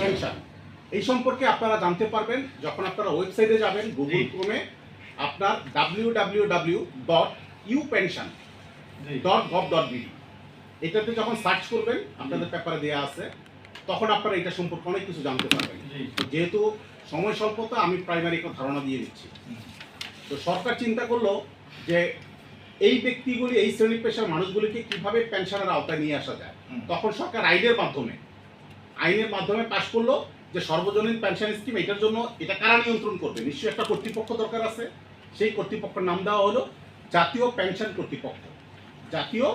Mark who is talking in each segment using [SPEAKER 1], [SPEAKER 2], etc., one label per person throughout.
[SPEAKER 1] Pension এই সম্পর্কে আপনারা জানতে পারবেন যখন আপনারা ওয়েবসাইটে যাবেন গুগল। ক্রোমে আপনার W W W dot U pension dot gov dot BD এটাতে যখন সার্চ করবেন আপনাদের পেপারে দেওয়া আছে তখন আপনারা এটা সম্পর্কে অনেক কিছু জানতে পারবেন। যেহেতু সময় স্বল্পতা আমি প্রাইমারি একটা ধারণা দিয়ে দিচ্ছি। তো সরকার চিন্তা করল যে এই ব্যক্তিগুলি এই শ্রেণি পেশার মানুষগুলিকে কীভাবে পেনশনের আওতায় নিয়ে আসা যায়? তখন সরকার আইনের মাধ্যমে আইনের মাধ্যমে পাশ করল যে সর্বজনীন পেনশন স্কিম এটার জন্য এটা কারা নিয়ন্ত্রণ করবে? নিশ্চয়ই একটা কর্তৃপক্ষ দরকার আছে। সেই কর্তৃপক্ষের নাম দেওয়া হলো জাতীয় পেনশন কর্তৃপক্ষ। জাতীয়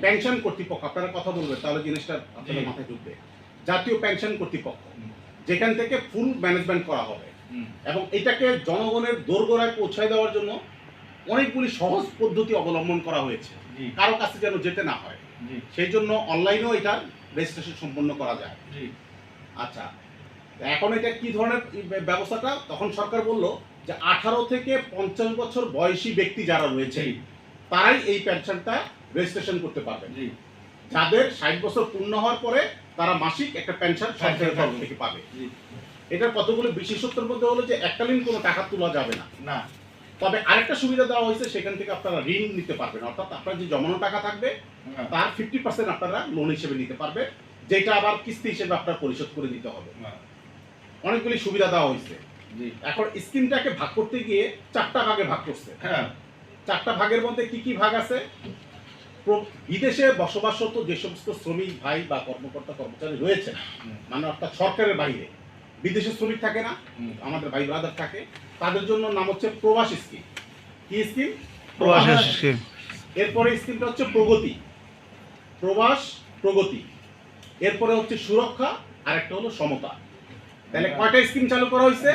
[SPEAKER 1] পেনশন কর্তৃপক্ষ। আপনারা কথা বলবেন তাহলে জিনিসটা আপনাদের মাথায় ঢুকবে। জাতীয় পেনশন কর্তৃপক্ষ যেখান থেকে ফুল ম্যানেজমেন্ট করা হবে। এবং এটাকে জনগণের দোরগোড়ায় পৌঁছায় দেওয়ার জন্য অনেকগুলি সহজ পদ্ধতি অবলম্বন করা হয়েছে। কারও কাছে যেন যেতে না হয়। সেই জন্য অনলাইনেও এটার রেজিস্ট্রেশন সম্পন্ন করা যায়।
[SPEAKER 2] জি।
[SPEAKER 1] আচ্ছা এখন এটা কি ধরনের ব্যবস্থাটা? তখন সরকার বলল যে আঠারো থেকে পঞ্চাশ বছর বয়সী ব্যক্তি যারা রয়েছে তারাই এই পেনশনটা রেজিস্ট্রেশন করতে পারবে
[SPEAKER 2] জি।
[SPEAKER 1] যাদের ষাট বছর পূর্ণ হওয়ার পরে তারা মাসিক একটা পেনশন সরকারের তরফ থেকে পাবে।
[SPEAKER 2] জি।
[SPEAKER 1] এটার কতগুলো বিশেষত্বের মধ্যে হলো যে এককালীন কোনো টাকা তোলা যাবে না।
[SPEAKER 2] না।
[SPEAKER 1] তবে আরেকটা সুবিধা দেওয়া হয়েছে সেখান থেকে আপনারা ঋণ নিতে পারবেন। অর্থাৎ আপনার যে জমানো টাকা থাকবে তার ফিফটি পার্সেন্ট আপনারা লোন হিসেবে নিতে পারবেন যেটা আবার কিস্তি হিসেবে আপনার পরিশোধ করে দিতে হবে। অনেকগুলি সুবিধা দেওয়া হয়েছে। এখন স্কিমটাকে ভাগ করতে গিয়ে চারটা ভাগে ভাগ করছে।
[SPEAKER 2] হ্যাঁ।
[SPEAKER 1] চারটা ভাগের মধ্যে কি কি ভাগ আছে? বিদেশে বসবাসরত যে সমস্ত শ্রমিক ভাই বা কর্মকর্তা কর্মচারী
[SPEAKER 2] রয়েছে
[SPEAKER 1] মানে অর্থাৎ সরকারের বাইরে বিদেশে শ্রমিক থাকে না আমাদের ভাই ব্রাদার থাকে তাদের জন্য নাম হচ্ছে প্রবাস স্কিম কি স্কিম
[SPEAKER 3] প্রবাসী স্কিম
[SPEAKER 1] এরপরে স্কিমটা হচ্ছে প্রগতি। প্রবাস প্রগতি। এরপরে হচ্ছে সুরক্ষা আর একটা হলো সমতা। তাহলে কয়টা স্কিম চালু করা হয়েছে?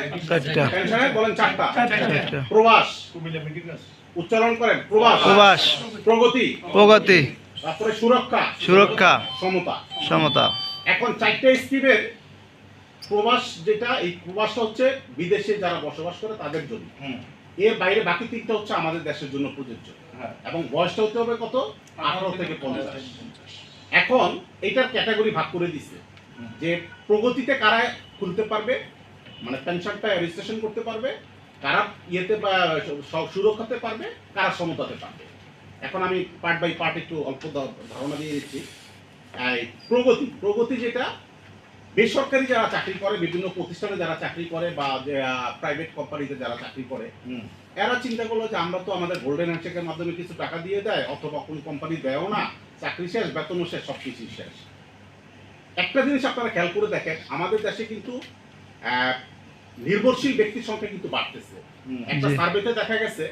[SPEAKER 1] বলেন চারটা।
[SPEAKER 3] চারটা।
[SPEAKER 1] প্রবাস। উচ্চারণ করেন প্রবাস।
[SPEAKER 3] প্রবাস।
[SPEAKER 1] প্রগতি।
[SPEAKER 3] প্রগতি।
[SPEAKER 1] তারপরে সুরক্ষা।
[SPEAKER 3] সুরক্ষা।
[SPEAKER 1] সমতা।
[SPEAKER 3] সমতা।
[SPEAKER 1] এখন চারটে স্কিমের প্রবাস যেটা এই প্রবাসটা হচ্ছে বিদেশে যারা বসবাস করে তাদের জন্য।
[SPEAKER 2] হুম।
[SPEAKER 1] এর বাইরে বাকি তিনটা হচ্ছে আমাদের দেশের জন্য প্রযোজ্য।
[SPEAKER 2] হ্যাঁ।
[SPEAKER 1] এবং বয়সটা হতে হবে কত? আঠারো থেকে পঞ্চাশ। এখন এটার ক্যাটাগরি ভাগ করে দিছে। যে প্রগতিতে কারা খুলতে পারবে মানে পেনশনটা রেজিস্ট্রেশন করতে পারবে কারা ইয়েতে বা সুরক্ষাতে পারবে কারা সমতাতে পারবে। এখন আমি পার্ট বাই পার্ট একটু অল্প ধারণা দিয়ে দিচ্ছি। প্রগতি প্রগতি যেটা বেসরকারি যারা চাকরি করে বিভিন্ন প্রতিষ্ঠানে যারা চাকরি করে বা প্রাইভেট কোম্পানিতে যারা চাকরি করে এরা চিন্তা করল যে আমরা তো আমাদের গোল্ডেন হ্যান্ডশেকের মাধ্যমে কিছু টাকা দিয়ে দেয় অথবা কোন কোম্পানি দেয়ও না চাকরি শেষ বেতনও শেষ সব কিছুই শেষ। একটা জিনিস আপনারা খেয়াল করে দেখেন আমাদের দেশে কিন্তু আহ, নির্ভরশীল ব্যক্তির সংখ্যা কিন্তু বাড়তেছে। একটা সার্ভেতে দেখা গেছে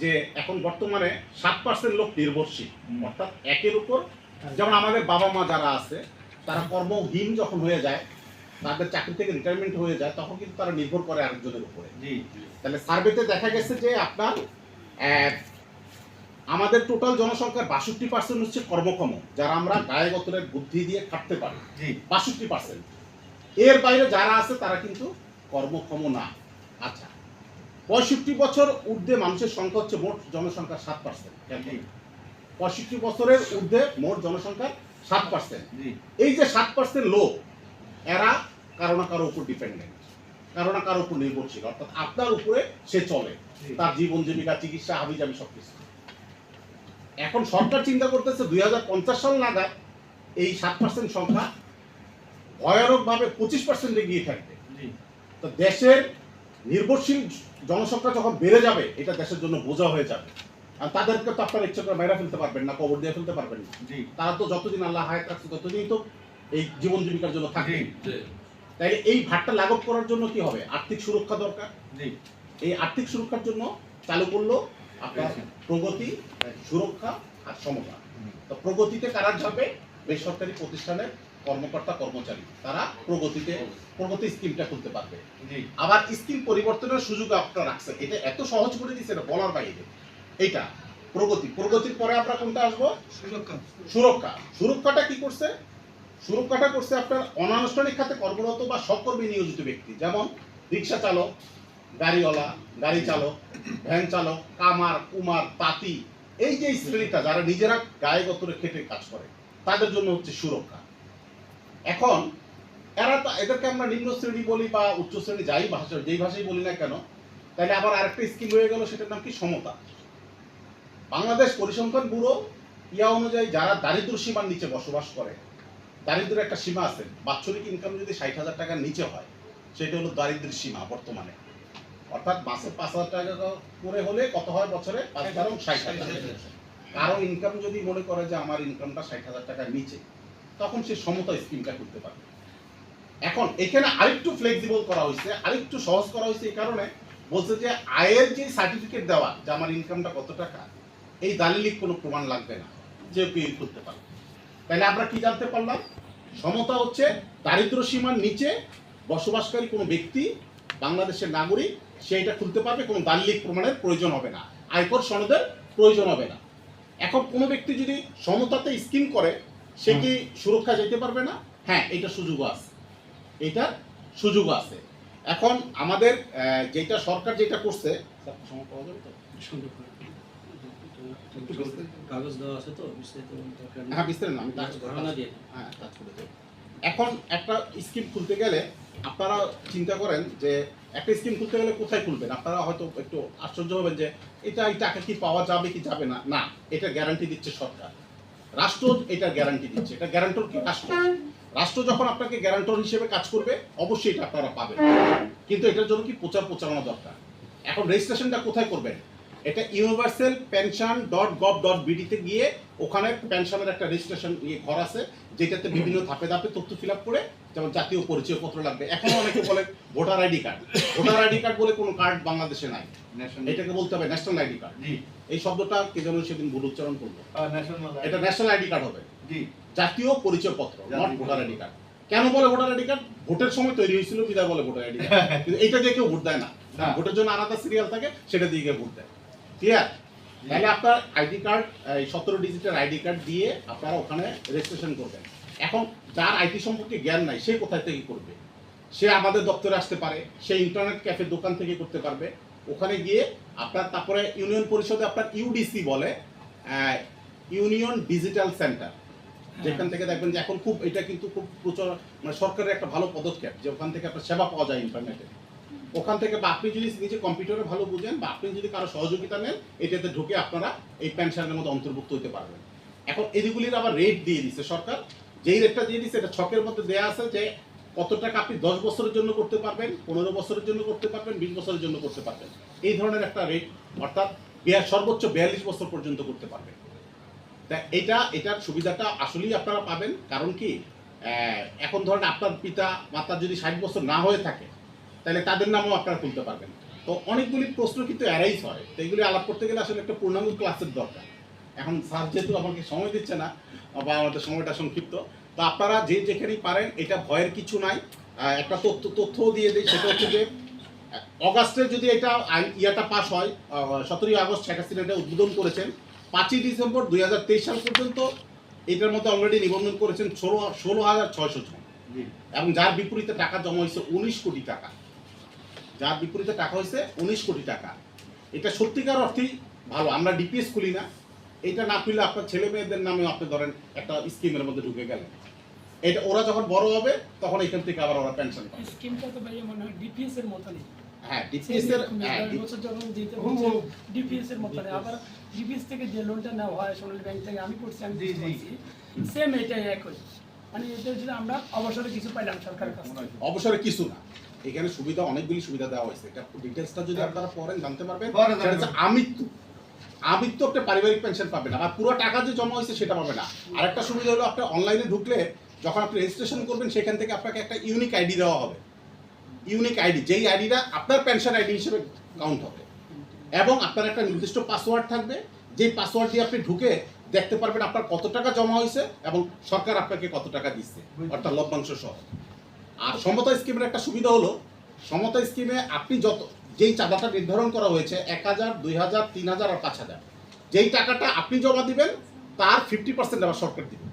[SPEAKER 1] যে এখন বর্তমানে সাত পার্সেন্ট লোক নির্ভরশীল অর্থাৎ একের উপর যেমন আমাদের বাবা মা যারা আছে তারা কর্মহীন যখন হয়ে যায় তাদের চাকরি থেকে রিটায়ারমেন্ট হয়ে যায় তখন কিন্তু তারা নির্ভর করে আরেকজনের উপরে।
[SPEAKER 2] জি
[SPEAKER 1] তাহলে সার্ভেতে দেখা গেছে যে আপনার আমাদের টোটাল জনসংখ্যার বাষট্টি পার্সেন্ট হচ্ছে কর্মক্ষম যারা আমরা গায়ে গতরের বুদ্ধি দিয়ে খাটতে পারি।
[SPEAKER 2] জি।
[SPEAKER 1] বাষট্টি পার্সেন্ট এর বাইরে যারা আছে তারা কিন্তু কর্মক্ষম না। আচ্ছা পঁয়ষট্টি বছর ঊর্ধ্বে মানুষের সংখ্যা হচ্ছে মোট জনসংখ্যার সাত পার্সেন্ট পঁয়ষট্টি বছরের ঊর্ধ্বে মোট জনসংখ্যার সাত পার্সেন্ট এই যে সাত পার্সেন্ট লোক এরা কারও না কারও উপর ডিপেন্ডেন্ট কারও না কারও উপর নির্ভরশীল অর্থাৎ আপনার উপরে সে চলে তার জীবন জীবিকা চিকিৎসা হাবিজাবি সবকিছু। এখন সরকার চিন্তা করতেছে দুই হাজার পঞ্চাশ সাল নাগাদ এই সাত পার্সেন্ট সংখ্যা ভয়ানকভাবে পঁচিশ পার্সেন্টে গিয়ে থাকবে। তো দেশের নির্ভরশীল জনসংখ্যা যখন বেড়ে যাবে এটা দেশের জন্য বোঝা হয়ে যাবে। আর তাদেরকে তো আপনার ইচ্ছা করে মেরা ফেলতে পারবেন না কবর দিয়ে ফেলতে পারবেন না। তারা তো যতদিন আল্লাহ হায়াত রাখছে ততদিনই তো এই জীবন জীবিকার জন্য থাকবে।
[SPEAKER 2] জি।
[SPEAKER 1] তাই এই ভাটটা লাঘব করার জন্য কি হবে? আর্থিক সুরক্ষা দরকার? এই আর্থিক সুরক্ষার জন্য চালু করল আপনার প্রগতি সুরক্ষা আর সমতা। তো প্রগতিতে কারা যাবে? বেসরকারি প্রতিষ্ঠানের কর্মকর্তা কর্মচারী। তারা প্রগতিতে প্রগতি স্কিমটা খুলতে পারবে।
[SPEAKER 2] জি।
[SPEAKER 1] আবার স্কিম পরিবর্তনের সুযোগ আপনারা রাখছেন। এটা এত সহজ করে দিচ্ছে এটা বলার বাইরে। এইটা প্রগতি। প্রগতির পরে আমরা কোনটা আসব? সুরক্ষা। সুরক্ষাটা কি করছে? সুরক্ষাটা করছে আপনার অনানুষ্ঠানিক খাতে কর্মরত বা সহকর্মী নিয়োজিত ব্যক্তি। যেমন রিক্সা চালক গাড়িওয়ালা গাড়ি চালক ভ্যান চালক কামার কুমার তাঁতি। এই যে শ্রেণীটা যারা নিজেরা গায়ে গতরে খেটে কাজ করে তাদের জন্য হচ্ছে সুরক্ষা। এখন এরা তো এদেরকে আমরা নিম্ন শ্রেণি বলি বা উচ্চ শ্রেণি যাই ভাষা যেই ভাষাই বলি না কেন তাহলে আবার আরেকটা স্কিম হয়ে গেল সেটার নাম কি? সমতা। বাংলাদেশ পরিসংখ্যান ব্যুরো ইয়া অনুযায়ী যারা দারিদ্র সীমার নিচে বসবাস করে, দারিদ্রের একটা সীমা আছে। বাৎসরিক ইনকাম যদি ষাট হাজার টাকার নিচে হয়, সেটা হলো দারিদ্রের সীমা বর্তমানে। অর্থাৎ মাসে পাঁচ হাজার টাকা করে হলে কত হয় বছরে? পাঁচ ষাট হাজার কারও ইনকাম যদি মনে করে যে আমার ইনকামটা ষাট হাজার টাকার নিচে, তখন সে সমতা স্কিমটা করতে পারবে। এখন এখানে আরেকটু ফ্লেক্সিবল করা হয়েছে, আরেকটু সহজ করা হয়েছে এই কারণে বলছে যে আয়ের যে সার্টিফিকেট দেওয়া, যে আমার ইনকামটা কত টাকা এই দালিলিক কোনো প্রমাণ লাগবে না যে কেউ করতে পারবে তাহলে আমরা কি জানতে পারলাম? সমতা হচ্ছে দারিদ্র সীমার নিচে বসবাসকারী কোনো ব্যক্তি বাংলাদেশের নাগরিক সে এটা খুলতে পারবে কোনো দালিলিক প্রমাণের প্রয়োজন হবে না। আয়কর সনদের প্রয়োজন হবে না। এখন কোনো ব্যক্তি যদি সমতাতে স্কিম করে সে কি সুরক্ষা যেতে পারবে না? হ্যাঁ এটা সুযোগও আছে। এটার সুযোগ আছে। এখন আমাদের আহ, যেটা সরকার যেটা করছে সময় পাওয়া যাবে তো?
[SPEAKER 2] কাগজ দেওয়া আছে তো বিস্তারিত
[SPEAKER 1] হ্যাঁ বিস্তারিত আমি
[SPEAKER 2] ধারণা দিয়ে
[SPEAKER 1] হ্যাঁ টাচ করে দেব। এখন একটা স্কিম খুলতে গেলে আপনারা চিন্তা করেন যে একটা স্কিম খুলতে গেলে কোথায় খুলবেন? আপনারা হয়তো একটু আশ্চর্য হবেন যে এটা এই টাকা কি পাওয়া যাবে কি যাবে না? না এটা গ্যারান্টি দিচ্ছে সরকার। রাষ্ট্র এটা গ্যারান্টি দিচ্ছে। এটা গ্যারান্টর কি? রাষ্ট্র। রাষ্ট্র যখন আপনাকে গ্যারান্টর হিসেবে কাজ করবে অবশ্যই এটা আপনারা পাবেন। কিন্তু এটার জন্য কি প্রচার প্রচারণা দরকার? এখন রেজিস্ট্রেশনটা কোথায় করবেন? এটা universal pension dot gov dot বিডিতে গিয়ে ওখানে পেনশনের একটা রেজিস্ট্রেশন ইয়ে ঘর আছে যেটাতে বিভিন্ন ধাপে ধাপে তথ্য ফিল করে যেমন জাতীয় পরিচয়পত্র লাগবে। এখনও অনেকে বলে voter ID card voter ID card বলে কোনো কার্ড বাংলাদেশে নাই। এটাকে বলতে হবে ন্যাশনাল আইডি কার্ড এই শব্দটা কে যেন সেদিন ভুল উচ্চারণ করল।
[SPEAKER 4] ন্যাশনাল
[SPEAKER 1] এটা ন্যাশনাল আইডি কার্ড হবে।
[SPEAKER 4] জি।
[SPEAKER 1] জাতীয় পরিচয়পত্র নট
[SPEAKER 4] জাতীয়
[SPEAKER 1] ভোটার আইডি কার্ড কেন বলে ভোটার আইডি কার্ড ভোটের সময় তৈরি হয়েছিল বিদায় বলে ভোটার আইডি কার্ড কিন্তু এটা দিয়ে কেউ ভোট দেয় না।
[SPEAKER 4] না।
[SPEAKER 1] ভোটের জন্য আলাদা সিরিয়াল থাকে সেটা দিয়ে গিয়ে ভোট দেয়। ক্লিয়ার তাহলে আপনার আইডি কার্ড এই সতেরো ডিজিটের আইডি কার্ড দিয়ে আপনারা ওখানে রেজিস্ট্রেশন করবেন। এখন যার আইটি সম্পর্কে জ্ঞান নাই সে কোথায় থেকে করবে? সে আমাদের দপ্তরে আসতে পারে সে ইন্টারনেট ক্যাফের দোকান থেকে করতে পারবে। ওখানে গিয়ে আপনার তারপরে ইউনিয়ন পরিষদে আপনার ইউডিসি বলে ইউনিয়ন ডিজিটাল সেন্টার। যেখান থেকে দেখবেন যে এখন খুব এটা কিন্তু খুব প্রচার মানে সরকারের একটা ভালো পদক্ষেপ যে ওখান থেকে আপনার সেবা পাওয়া যায় ইন্টারনেটে ওখান থেকে বা আপনি যদি নিজে কম্পিউটারে ভালো বুঝেন বা আপনি যদি কারও সহযোগিতা নেন, এটাতে ঢুকে আপনারা এই পেনশনের মধ্যে অন্তর্ভুক্ত হতে পারবেন। এখন এদিকগুলির আবার রেট দিয়ে দিচ্ছে সরকার। যেই রেটটা দিয়ে দিচ্ছে এটা ছকের মধ্যে দেয়া আছে যে কত টাকা আপনি দশ বছরের জন্য করতে পারবেন, পনেরো বছরের জন্য করতে পারবেন, বিশ বছরের জন্য করতে পারবেন। এই ধরনের একটা রেট অর্থাৎ সর্বোচ্চ বিয়াল্লিশ বছর পর্যন্ত করতে পারবেন। তা এটা, এটার সুবিধাটা আসলেই আপনারা পাবেন। কারণ কি এখন ধরেন আপনার পিতা মাতার যদি ষাট বছর না হয়ে থাকে তাহলে তাদের নামও আপনারা তুলতে পারবেন। তো অনেকগুলি প্রশ্ন কিন্তু অ্যারাইজ হয়। তো এগুলি আলাপ করতে গেলে আসলে একটা পূর্ণাঙ্গ ক্লাসের দরকার। এখন স্যার যেহেতু আমাকে সময় দিচ্ছে না বা আমাদের সময়টা সংক্ষিপ্ত তো আপনারা যে যেখানেই পারেন এটা ভয়ের কিছু নাই। একটা তথ্য তথ্যও দিয়ে দিই সেটা হচ্ছে যে অগাস্টে যদি এটা ইয়াটা পাস হয় সতেরোই আগস্ট শেখ হাসিনা এটা উদ্বোধন করেছেন। পাঁচই ডিসেম্বর দুই হাজার তেইশ সাল পর্যন্ত এটার মধ্যে অলরেডি নিবন্ধন করেছেন ষোলো ষোলো হাজার ছয়শো জন। এবং যার বিপরীতে টাকা জমা হয়েছে উনিশ কোটি টাকা। যার বিপরীতে টাকা হয়েছে উনিশ কোটি টাকা। এটা সত্যিকার অর্থেই ভালো আমরা ডিপিএস খুলি না। এটা না খুললে আপনার ছেলে মেয়েদের নামে আপনি ধরেন একটা স্কিমের মধ্যে ঢুকে গেলেন। এটা ওরা যখন বড় হবে তখন এখান থেকে আবার ওরা পেনশন পাবে।
[SPEAKER 5] স্কিমটা তো ভাইয়া মনে হয় ডিপিএস এর মতনই।
[SPEAKER 1] হ্যাঁ ডিপিএস এর হ্যাঁ,
[SPEAKER 5] বছর যখন দিতে হচ্ছে ডিপিএস এর মতনই। আবার ডিপিএস থেকে যে লোনটা নেওয়া হয় সোনালী ব্যাংক থেকে আমি করছি আমি
[SPEAKER 4] জি, জি।
[SPEAKER 5] সেম এটাই একই। মানে এটা যদি আমরা অবসরে কিছু পাইলাম সরকারের কাছ থেকে।
[SPEAKER 1] অবসরে কিছু না। এখানে সুবিধা অনেকগুলি সুবিধা দেওয়া হয়েছে। এটা ডিটেলসটা যদি আপনারা পড়েন জানতে পারবেন। আমৃত্যু আমৃত্যু একটা পারিবারিক পেনশন পাবেন। আর পুরো টাকা যে জমা হয়েছে সেটা পাবে না। আরেকটা সুবিধা হলো আপনি অনলাইনে ঢুকলে যখন আপনি রেজিস্ট্রেশন করবেন সেখান থেকে আপনাকে একটা ইউনিক আইডি দেওয়া হবে। ইউনিক আইডি যেই আইডিটা আপনার পেনশন আইডি হিসেবে কাউন্ট হবে। এবং আপনার একটা নির্দিষ্ট পাসওয়ার্ড থাকবে। যেই পাসওয়ার্ড দিয়ে আপনি ঢুকে দেখতে পারবেন আপনার কত টাকা জমা হয়েছে এবং সরকার আপনাকে কত টাকা দিচ্ছে অর্থাৎ লভ্যাংশ সহ। আর সমতা স্কিমের একটা সুবিধা হলো সমতা স্কিমে আপনি যত যেই চাঁদাটা নির্ধারণ করা হয়েছে এক হাজার দুই হাজার তিন হাজার আর পাঁচ হাজার যেই টাকাটা আপনি জমা দিবেন তার ফিফটি পার্সেন্ট আবার সরকার দিবে।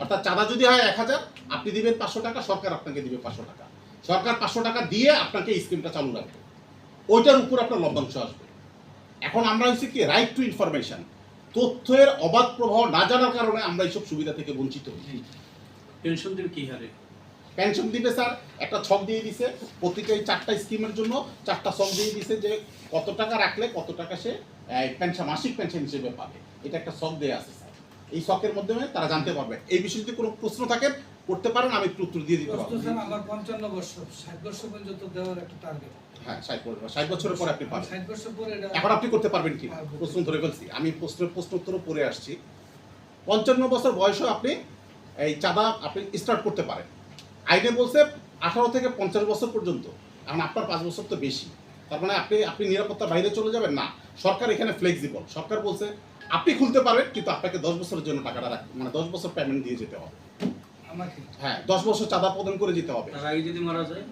[SPEAKER 1] অর্থাৎ চাঁদা যদি হয় এক হাজার আপনি দিবেন পাঁচশো টাকা সরকার আপনাকে দিবে পাঁচশো টাকা। সরকার পাঁচশো টাকা দিয়ে আপনাকে এই স্কিমটা চালু রাখবে। ওইটার উপর আপনার লভ্যাংশ আসবে। এখন আমরা হচ্ছে কি রাইট টু ইনফরমেশন তথ্যের অবাধ প্রবাহ না জানার কারণে আমরা এইসব সুবিধা থেকে বঞ্চিত হই।
[SPEAKER 2] পেনশন দেবে কি হারে?
[SPEAKER 1] পেনশন দিবে স্যার একটা ছক দিয়ে দিছে প্রত্যেকটা এই চারটা স্কিমের জন্য চারটা ছক দিয়ে দিছে যে কত টাকা রাখলে কত টাকা সে পেনশন মাসিক পেনশন হিসেবে পাবে। এটা একটা ছক দেওয়া আছে স্যার। এই ছকের মাধ্যমে তারা জানতে পারবে। এই বিষয়ে যদি কোনো প্রশ্ন থাকে করতে পারেন আমি একটু উত্তর দিয়ে দিতে পারব।
[SPEAKER 4] স্যার আমার পঞ্চান্ন বছর ষাট বছর পর্যন্ত দেওয়ার একটা টার্গেট
[SPEAKER 1] হ্যাঁ ষাট বছর ষাট বছরের পরে আপনি পাবেন।
[SPEAKER 4] ষাট বছর পরে এটা
[SPEAKER 1] এখন আপনি করতে পারবেন কি? প্রশ্ন ধরে ফেলছি। আমি প্রশ্নের প্রশ্ন উত্তরও পড়ে আসছি। পঞ্চান্ন বছর বয়সেও আপনি এই চাঁদা আপনি স্টার্ট করতে পারেন। আইনে বলছে আঠারো থেকে পঞ্চাশ বছর পর্যন্ত। এখন আপনার পাঁচ বছর তো বেশি। তার মানে আপনি আপনি নিরাপত্তার বাইরে চলে যাবেন না। সরকার এখানে ফ্লেক্সিবল সরকার বলছে আপনি খুলতে পারেন কিন্তু আপনাকে দশ বছরের জন্য টাকাটা রাখ মানে দশ বছর পেমেন্ট দিয়ে যেতে হবে। হ্যাঁ দশ বছর চাঁদা প্রদান করে যেতে হবে।
[SPEAKER 2] তার আগে যদি মারা যায়?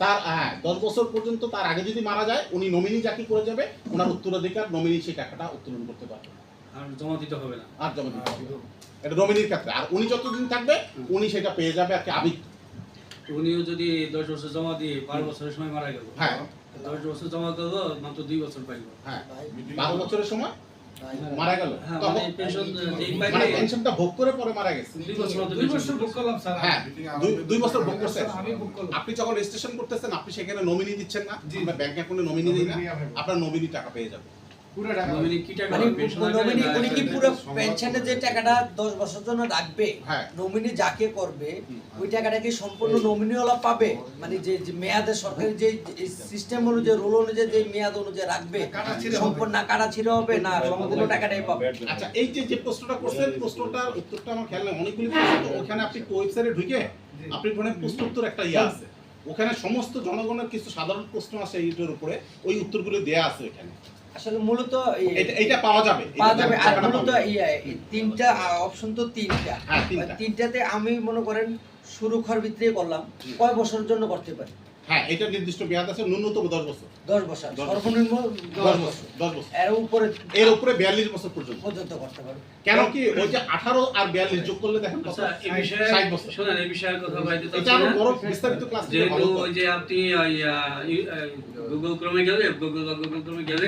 [SPEAKER 1] তার হ্যাঁ দশ বছর পর্যন্ত তার আগে যদি মারা যায় উনি নমিনি চাকরি করে যাবে ওনার উত্তরাধিকার নমিনি সেই টাকাটা উত্তোলন করতে পারবে।
[SPEAKER 2] আর জমা দিতে হবে না?
[SPEAKER 1] আর জমা দিতে হবে। এটা নমিনির ক্ষেত্রে। আর উনি যতদিন থাকবে উনি সেটা পেয়ে যাবে আর কি আমি
[SPEAKER 2] উনিও যদি দশ বছর জমা দিয়ে বারো বছরের সময় মারা গেল
[SPEAKER 1] হ্যাঁ।
[SPEAKER 2] দশ বছর জমা করব মাত্র দুই বছর পাইব
[SPEAKER 1] হ্যাঁ। বারো বছরের সময় মারা গেল?
[SPEAKER 2] হ্যাঁ মানে পেনশন যেই
[SPEAKER 1] মানে পেনশনটা ভোগ করে পরে মারা গেছে।
[SPEAKER 2] দুই বছর
[SPEAKER 4] করলাম স্যার।
[SPEAKER 1] হ্যাঁ দুই ভোগ করছেন আপনি যখন রেজিস্ট্রেশন করতেছেন আপনি সেখানে নমিনি দিচ্ছেন না। আমরা ব্যাংক অ্যাকাউন্টে নমিনি দিই না? আপনার নমিনি টাকা পেয়ে যাবে।
[SPEAKER 2] নমিনি কি টাকা
[SPEAKER 6] মানে
[SPEAKER 2] পেনশন
[SPEAKER 6] নমিনি উনি কি পুরো পেনশনের যে টাকাটা বছর জন্য রাখবে
[SPEAKER 1] হ্যাঁ।
[SPEAKER 6] নমিনি যাকে করবে ওই টাকাটা কি সম্পূর্ণ নমিনিওয়ালা পাবে? মানে যে যে মেয়াদে সরকারি যে সিস্টেম অনুযায়ী রুল অনুযায়ী যে মেয়াদ অনুযায়ী রাখবে
[SPEAKER 4] কাটা ছিঁড়ে হবে।
[SPEAKER 6] সম্পূর্ণ না কাটা ছিঁড়ে হবে না সম্পূর্ণ টাকাটাই পাবে।
[SPEAKER 1] আচ্ছা এই যে যে প্রশ্নটা করছেন প্রশ্নটার উত্তরটা আমার খেয়াল নেই অনেকগুলি প্রশ্ন ওখানে আপনি ওয়েবসাইটে ঢুকে আপনি ওখানে প্রশ্ন উত্তর একটা ইয়ে আছে। ওখানে সমস্ত জনগণের কিছু সাধারণ প্রশ্ন আছে এইটার উপরে ওই উত্তরগুলো দেয়া আছে ওখানে
[SPEAKER 6] আসলে মূলত
[SPEAKER 1] এটা পাওয়া যাবে।
[SPEAKER 6] পাওয়া যাবে আর মূলত তিনটা অপশন তো তিনটা।
[SPEAKER 1] হ্যাঁ,
[SPEAKER 6] তিনটাতে আমি মনে করেন শুরু করার ভিতরে করলাম। কয় বছরের জন্য করতে পারি?
[SPEAKER 1] হ্যাঁ। এটা নির্দিষ্ট মেয়াদ আছে ন্যূনতম দশ বছর।
[SPEAKER 6] দশ বছর সর্বনিম্ন
[SPEAKER 1] দশ বছর। দশ বছর।
[SPEAKER 6] এর উপরে
[SPEAKER 1] এর উপরে বিয়াল্লিশ বছর পর্যন্ত।
[SPEAKER 6] পর্যন্ত করতে পারবে
[SPEAKER 1] কেন কি ওই যে আঠারো আর বিয়াল্লিশ যোগ করলে দেখেন কত?
[SPEAKER 2] আচ্ছা
[SPEAKER 1] ষাট বছর।
[SPEAKER 2] শোনেন এই বিষয়ে কথা বলতে
[SPEAKER 1] এটা আরও বড় বিস্তারিত ক্লাস
[SPEAKER 2] যেহেতু ওই যে আপনি গুগল ক্রমে গেলে গুগল গুগল ক্রমে গেলে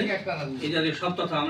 [SPEAKER 2] এই যে সব তথ্য আমরা